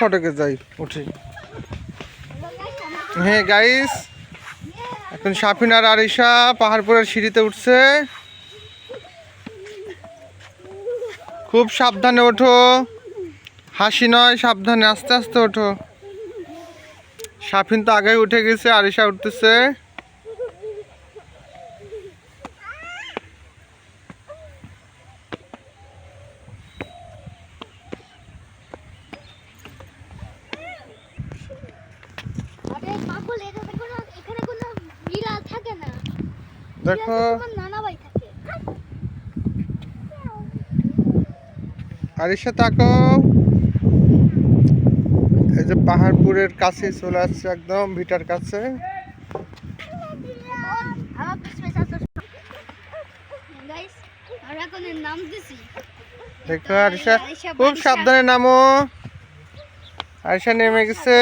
ফটকে যাই। উঠি। হ্যাঁ গাইস এখন সাফিনার আর আরিশা পাহাড়পুরের সিঁড়িতে উঠছে। খুব সাবধানে ওঠো। হাসি নয় সাবধানে আস্তে আস্তে ওঠো। সাফিন তো আগেই উঠে গেছে আরিশা উঠতেছে। দেখো। আরিশা তাকো। এই যে পাহাড়পুরের কাছে চলে আসছে একদম ভিটার কাছে। দেখো আরিশা খুব সাবধানে নামো। আরিশা নেমে গেছে।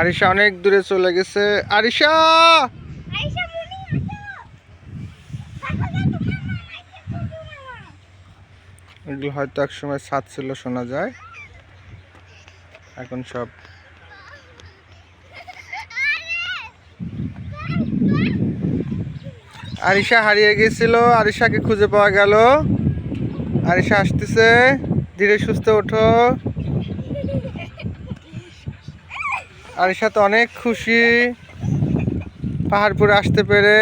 আরিশা অনেক দূরে চলে গেছে। আরিশা! এগুলো হয়তো এক সময় সাত ছিল শোনা যায়। এখন সব আরিশা হারিয়ে গেছিল, আরিশাকে খুঁজে পাওয়া গেল। আরিশা আসতেছে, ধীরে সুস্থে ওঠো। আরিশা তো অনেক খুশি। পাহাড়পুরে আসতে পেরে।